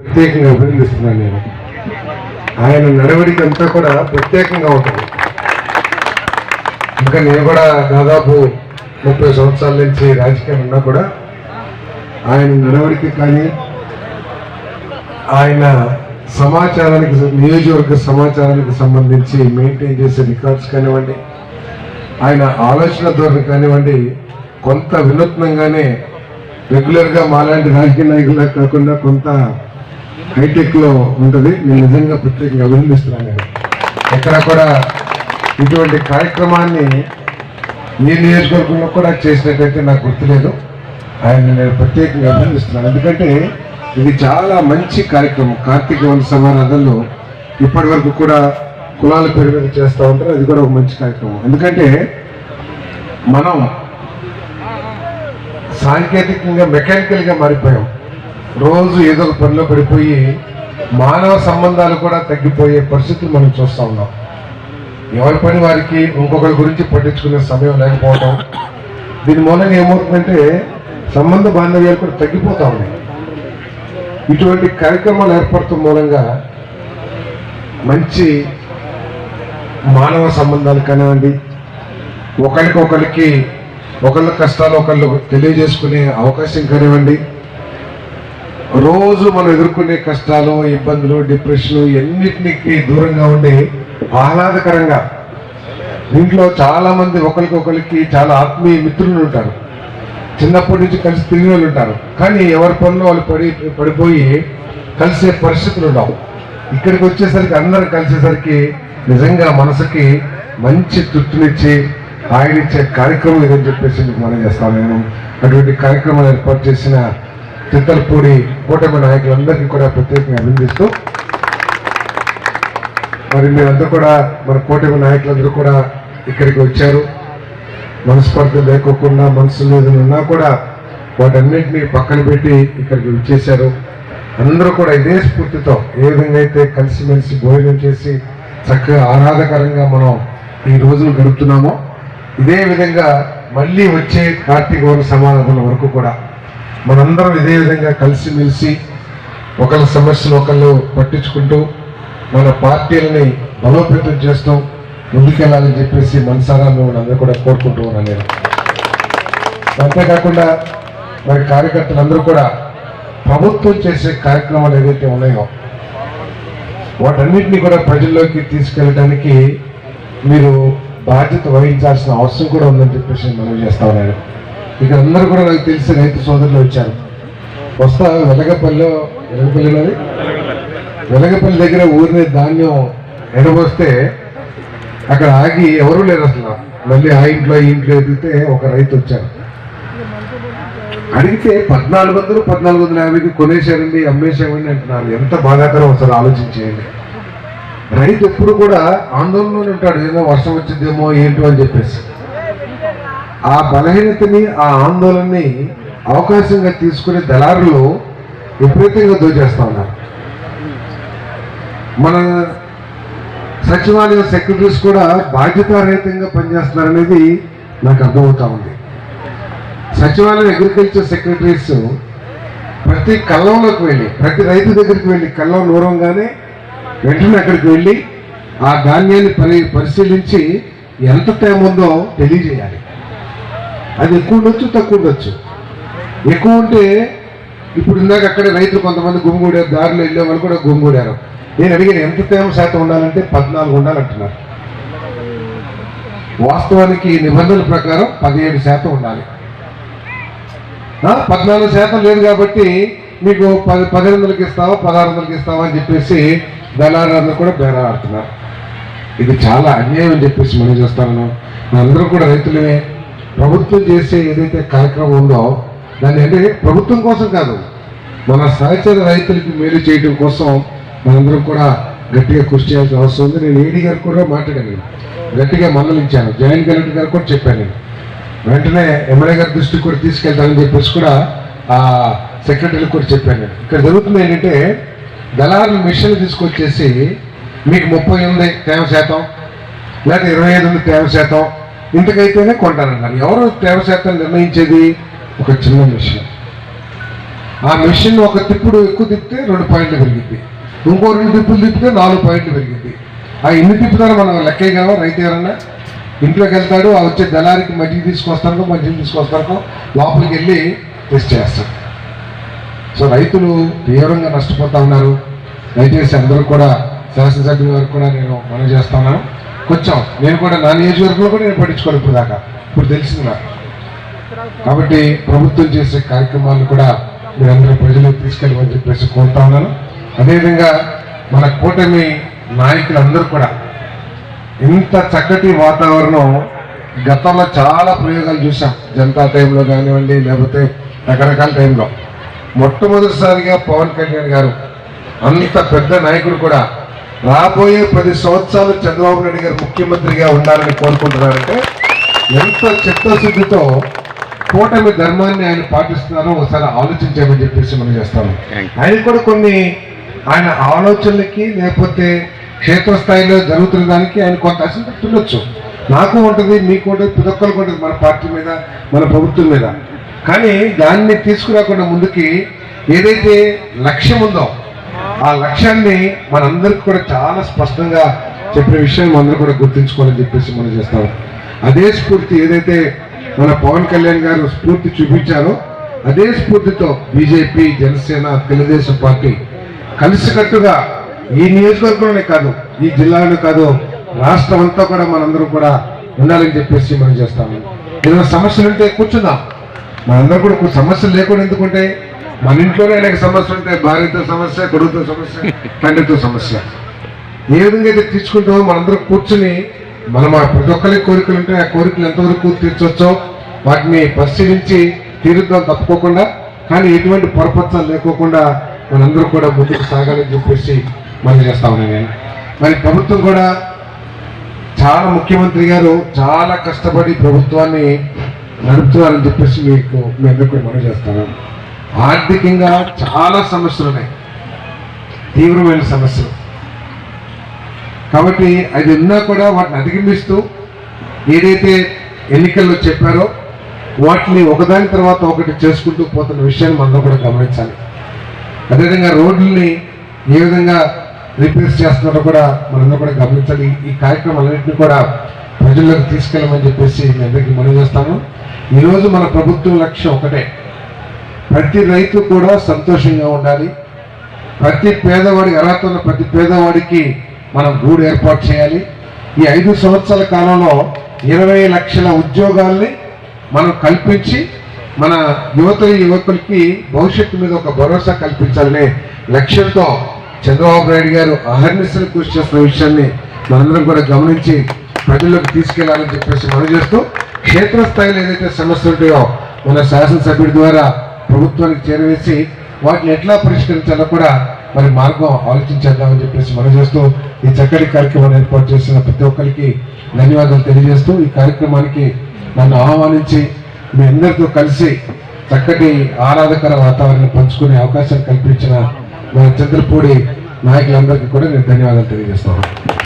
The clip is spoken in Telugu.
ప్రత్యేకంగా అభినందిస్తున్నాను నేను. ఆయన నడవడికి అంతా కూడా ప్రత్యేకంగా ఉంటుంది. ఇంకా నేను కూడా దాదాపు ముప్పై సంవత్సరాల నుంచి రాజకీయాలు ఉన్నా కూడా ఆయన నడవడికి కానీ ఆయన సమాచారానికి నియోజకవర్గ సమాచారానికి సంబంధించి మెయింటైన్ చేసే రికార్డ్స్ కానివ్వండి ఆయన ఆలోచన ధోరణి కానివ్వండి కొంత వినూత్నంగానే రెగ్యులర్గా మాలాంటి రాజకీయ నాయకులకు కాకుండా కొంత హైటెక్లో ఉంటుంది. నేను నిజంగా ప్రత్యేకంగా అభినందిస్తున్నాను. నేను ఎక్కడ కూడా ఇటువంటి కార్యక్రమాన్ని ఏ నియోజకవర్గంలో కూడా చేసినట్టయితే నాకు గుర్తులేదు. ఆయన నేను ప్రత్యేకంగా అభినందిస్తున్నాను. ఎందుకంటే ఇది చాలా మంచి కార్యక్రమం. కార్తీక వంశ సమారాధనలో ఇప్పటి వరకు కూడా కులాల పేరు మీద చేస్తూ ఉంటారు. అది కూడా ఒక మంచి కార్యక్రమం. ఎందుకంటే మనం సాంకేతికంగా మెకానికల్గా మారిపోయాం. రోజు ఏదో ఒక పనిలో పడిపోయి మానవ సంబంధాలు కూడా తగ్గిపోయే పరిస్థితులు మనం చూస్తూ ఉన్నాం. ఎవరి పని వారికి ఇంకొకరి గురించి పట్టించుకునే సమయం లేకపోవడం దీని మూలంగా ఏమవుతుందంటే సంబంధ బాంధవ్యాలు కూడా తగ్గిపోతూ ఉన్నాయి. ఇటువంటి కార్యక్రమాలు ఏర్పడటం మూలంగా మంచి మానవ సంబంధాలు కానివ్వండి ఒకరికొకరికి ఒకళ్ళ కష్టాలు ఒకళ్ళు తెలియజేసుకునే అవకాశం కానివ్వండి రోజు మనం ఎదుర్కొనే కష్టాలు ఇబ్బందులు డిప్రెషన్ ఎన్నిటికి దూరంగా ఉండి ఆహ్లాదకరంగా. దీంట్లో చాలా మంది ఒకరికొకరికి చాలా ఆత్మీయ మిత్రులు ఉంటారు. చిన్నప్పటి నుంచి కలిసి తిరిగిన వాళ్ళు ఉంటారు. కానీ ఎవరి పనులు వాళ్ళు పడి పడిపోయి కలిసే పరిస్థితులు ఉండవు. ఇక్కడికి వచ్చేసరికి అందరం కలిసేసరికి నిజంగా మనసుకి మంచి తృప్తినిచ్చి ఆయన ఇచ్చే కార్యక్రమం ఇదని చెప్పేసి మీకు మనం చేస్తాను నేను అటువంటి కార్యక్రమాలు ఏర్పాటు చేసిన చిత్తలపూడి కూటమి నాయకులందరికీ కూడా ప్రత్యేకంగా అభినందిస్తూ మరి మీరందరూ కూడా మన కూటమి నాయకులందరూ కూడా ఇక్కడికి వచ్చారు. మనస్పర్ధ లేకోకుండా మనసులో ఏదైనా ఉన్నా కూడా వాటన్నిటిని పక్కన పెట్టి ఇక్కడికి వచ్చేసారు అందరూ కూడా ఇదే స్ఫూర్తితో ఏ విధంగా అయితే కలిసిమెలిసి భోజనం చేసి చక్కగా ఆహ్లాదకరంగా మనం ఈ రోజులు గడుపుతున్నామో ఇదే విధంగా మళ్ళీ వచ్చే కార్తీక వరకు సమాధానం వరకు కూడా మనందరం ఇదే విధంగా కలిసిమెలిసి ఒకళ్ళ సమస్యలు ఒకళ్ళు పట్టించుకుంటూ మన పార్టీలని బలోపేతం చేస్తూ ముందుకెళ్ళాలని చెప్పేసి మనసారా మేము అందరూ కూడా కోరుకుంటూ ఉన్నాను నేను. అంతేకాకుండా మరి కార్యకర్తలందరూ కూడా ప్రభుత్వం చేసే కార్యక్రమాలు ఏదైతే ఉన్నాయో వాటన్నిటిని కూడా ప్రజల్లోకి తీసుకెళ్ళడానికి మీరు బాధ్యత వహించాల్సిన అవసరం కూడా ఉందని చెప్పేసి మనం చేస్తా ఉన్నాను. ఇక్కడ అందరూ కూడా నాకు తెలిసి రైతు సోదరులు వచ్చారు. వస్తా వెలగపల్లిలో వెలగపల్లిలోని వెలగపల్లి దగ్గర ఊరిని ధాన్యం ఎడబోస్తే అక్కడ ఆగి ఎవరూ లేరు అసలు. మళ్ళీ ఆ ఇంట్లో ఈ ఇంట్లో ఎదిగితే ఒక రైతు వచ్చారు అడిగితే పద్నాలుగు వందలు పద్నాలుగు వందల యాభైకి కొనేసారండి అమ్మేసామండి అంటున్నారు. ఎంత బాధాకరం అసలు ఆలోచించేయండి. రైతు ఎప్పుడు కూడా ఆందోళనలో ఉంటాడు. ఏదో వర్షం వచ్చిందేమో ఏంటో అని చెప్పేసి. ఆ బలహీనతని ఆ ఆందోళనని అవకాశంగా తీసుకునే దళారులు విపరీతంగా దోచేస్తా ఉన్నారు. మన సచివాలయ సెక్రటరీస్ కూడా బాధ్యతారహితంగా పనిచేస్తున్నారనేది నాకు అర్థమవుతా ఉంది. సచివాలయం అగ్రికల్చర్ సెక్రటరీస్ ప్రతి కళ్ళంలోకి వెళ్ళి ప్రతి రైతు దగ్గరికి వెళ్ళి కళ్ళం నూరంగానే వెంటనే అక్కడికి వెళ్ళి ఆ ధాన్యాన్ని పరి పరిశీలించి ఎంత టైం ఉందో తెలియజేయాలి. అది ఎక్కువ ఉండొచ్చు తక్కువ ఉండొచ్చు. ఎక్కువ ఉంటే ఇప్పుడు ఇందాక అక్కడ రైతులు కొంతమంది గుమ్మిగూడారు దారిలో వెళ్ళే వాళ్ళు కూడా గుమ్మిగూడారు నేను అడిగిన ఎంత తేమ శాతం ఉండాలంటే పద్నాలుగు ఉండాలంటున్నారు. వాస్తవానికి నిబంధనల ప్రకారం పదిహేడు శాతం ఉండాలి. పద్నాలుగు శాతం లేదు కాబట్టి మీకు పది పదిహేను వందలకి ఇస్తావా పదహారు వందలకి ఇస్తావా అని చెప్పేసి దళారులందరూ కూడా బేరాడుతున్నారు ఇది చాలా అన్యాయం అని చెప్పేసి మనం చేస్తాను. మనందరం కూడా రైతులమే. ప్రభుత్వం చేసే ఏదైతే కార్యక్రమం ఉందో దాన్ని అంటే ప్రభుత్వం కోసం కాదు మన సహచర రైతులకి మేలు చేయడం కోసం మనందరం కూడా గట్టిగా కృషి చేయాల్సిన అవసరం ఉంది. నేను ఏడీ గారు కూడా మాట్లాడాను. గట్టిగా మందలించాను. జాయింట్ కలెక్టర్ గారు కూడా చెప్పాను. నేను వెంటనే ఎమ్మెల్యే గారి దృష్టికి కూడా తీసుకెళ్తానని చెప్పేసి కూడా ఆ సెక్రటరీకి కూడా చెప్పాను. నేను ఇక్కడ జరుగుతుంది ఏంటంటే దళారులు మిషన్ తీసుకొచ్చేసి మీకు ముప్పై ఉంది తేమ శాతం లేదా ఇరవై ఐదు ఉంది తేమ శాతం ఇంతకైతేనే కొంటానన్నారు ఎవరు తేమ శాతం నిర్ణయించేది? ఒక చిన్న మిషన్. ఆ మిషన్ ఒక తిప్పుడు ఎక్కువ తిప్పితే రెండు పాయింట్లు పెరిగింది ఇంకో రెండు తిప్పులు తిప్పితే నాలుగు పాయింట్లు పెరిగింది ఆ ఎన్ని తిప్పుతారో మనం లెక్కేయగలమా రైతు ఎవరన్నా? ఇంట్లోకి వెళ్తాడు ఆ వచ్చే దళారికి మజ్జిగ తీసుకొస్తాను మజ్జిగ తీసుకొస్తాను లోపలికి వెళ్ళి టెస్ట్ చేస్తాడు. సో రైతులు తీవ్రంగా నష్టపోతా ఉన్నారు. దయచేసి అందరూ కూడా శాసనసభ్యుల వరకు కూడా నేను మనం చేస్తున్నాను వచ్చాం. కొంచెం నేను కూడా నా నియోజకవర్గంలో కూడా నేను పట్టించుకోను ఇప్పుడు దాకా. ఇప్పుడు తెలిసింది నాకు. కాబట్టి ప్రభుత్వం చేసే కార్యక్రమాలను కూడా మీరందరూ ప్రజలకు తీసుకెళ్ళమని చెప్పేసి కోరుతా ఉన్నాను. అదేవిధంగా మన కూటమి నాయకులందరూ కూడా ఇంత చక్కటి వాతావరణం గతంలో చాలా ప్రయోగాలు చూసాం జనతా టైంలో కానివ్వండి లేకపోతే రకరకాల టైంలో. మొట్టమొదటిసారిగా పవన్ కళ్యాణ్ గారు అంత పెద్ద నాయకుడు కూడా రాబోయే పది సంవత్సరాలు చంద్రబాబు నాయుడు గారు ముఖ్యమంత్రిగా ఉండాలని కోరుకుంటున్నారంటే ఎంత చిత్తశుద్ధితో కూటమి ధర్మాన్ని ఆయన పాటిస్తున్నారో ఒకసారి ఆలోచించామని చెప్పేసి మనం చేస్తాము. ఆయన కూడా కొన్ని ఆయన ఆలోచనలకి లేకపోతే క్షేత్రస్థాయిలో జరుగుతున్న దానికి ఆయన కొంత అసంతృప్తి ఉండొచ్చు. నాకు ఉంటుంది మీకు ఉంటుంది ప్రతి ఒక్కరికి ఉంటుంది మన పార్టీ మీద మన ప్రభుత్వం మీద. కానీ దాన్ని తీసుకురాకుండా ముందుకి ఏదైతే లక్ష్యం ఉందో ఆ లక్ష్యాన్ని మనందరికి కూడా చాలా స్పష్టంగా చెప్పిన విషయాన్ని అందరూ కూడా గుర్తుంచుకోవాలని చెప్పేసి మనం చేస్తాం. అదే స్ఫూర్తి ఏదైతే మన పవన్ కళ్యాణ్ గారు స్ఫూర్తి చూపించారో అదే స్ఫూర్తితో బీజేపీ జనసేన తెలుగుదేశం పార్టీ కలిసికట్టుగా ఈ నియోజకవర్గంలోనే కాదు ఈ జిల్లాలోనే కాదు రాష్ట్రం అంతా కూడా మనందరం కూడా ఉండాలని చెప్పేసి మనం చేస్తాము. ఏదైనా సమస్యలు ఉంటే కూర్చుందాం. మనందరూ కూడా సమస్యలు లేకుండా ఎందుకుంటే మన ఇంట్లోనే అనేక సమస్యలు ఉంటాయి భార్యతో సమస్య కొడుకుతో సమస్య తండ్రితో సమస్య. ఏ విధంగా అయితే తీర్చుకుంటామో మనందరం కూర్చుని మనం ఆ ప్రతి ఒక్కరికి కోరికలు ఉంటే ఆ కోరికలు ఎంతవరకు తీర్చొచ్చో వాటిని పరిశీలించి తీరుద్దాం తప్పుకోకుండా. కానీ ఎటువంటి పొరపచ్చాలు లేకోకుండా మనందరూ కూడా ముందుకు సాగాలని చెప్పేసి మనం చేస్తా ఉన్నాను నేను. మరి ప్రభుత్వం కూడా చాలా ముఖ్యమంత్రి గారు చాలా కష్టపడి ప్రభుత్వాన్ని నడుపుతున్నారని చెప్పేసి మీకు మీ అందరికీ మనం చేస్తాను. ఆర్థికంగా చాలా సమస్యలు ఉన్నాయి తీవ్రమైన సమస్యలు. కాబట్టి అది ఉన్నా కూడా వాటిని అధిగమిస్తూ ఏదైతే ఎన్నికల్లో చెప్పారో వాటిని ఒకదాని తర్వాత ఒకటి చేసుకుంటూ పోతున్న విషయాన్ని మనం కూడా గమనించాలి. అదేవిధంగా రోడ్లని ఏ విధంగా రిపేర్స్ చేస్తున్నారో కూడా మనందరూ కూడా గమనించాలి. ఈ కార్యక్రమాలన్నింటినీ కూడా ప్రజల్లోకి తీసుకెళ్ళమని చెప్పేసి మీ అందరికీ మనం చేస్తాను. ఈరోజు మన ప్రభుత్వం లక్ష్యం ఒకటే. ప్రతి రైతు కూడా సంతోషంగా ఉండాలి. ప్రతి పేదవాడి అర్హత ఉన్న ప్రతి పేదవాడికి మనం గూడు ఏర్పాటు చేయాలి. ఈ ఐదు సంవత్సరాల కాలంలో ఇరవై లక్షల ఉద్యోగాల్ని మనం కల్పించి మన యువత యువకులకి భవిష్యత్తు మీద ఒక భరోసా కల్పించాలనే లక్ష్యంతో చంద్రబాబు నాయుడు గారు అహర్నిశలు కృషి చేస్తున్న విషయాన్ని మనందరం కూడా గమనించి ప్రజల్లోకి తీసుకెళ్ళాలని చెప్పేసి మనం చేస్తూ క్షేత్రస్థాయిలో ఏదైతే సమస్యలు ఉంటాయో మన శాసనసభ్యుడి ద్వారా ప్రభుత్వానికి చేరవేసి వాటిని ఎట్లా పరిష్కరించాలో కూడా మరి మార్గం ఆలోచించేద్దామని చెప్పేసి మనం చేస్తూ ఈ చక్కటి కార్యక్రమాన్ని ఏర్పాటు చేసిన ప్రతి ఒక్కరికి ధన్యవాదాలు తెలియజేస్తూ ఈ కార్యక్రమానికి నన్ను ఆహ్వానించి మీ అందరితో కలిసి చక్కటి ఆహ్లాదకర వాతావరణం పంచుకునే అవకాశం కల్పించిన మన చంద్రపూడి నాయకులందరికీ కూడా నేను ధన్యవాదాలు తెలియజేస్తాను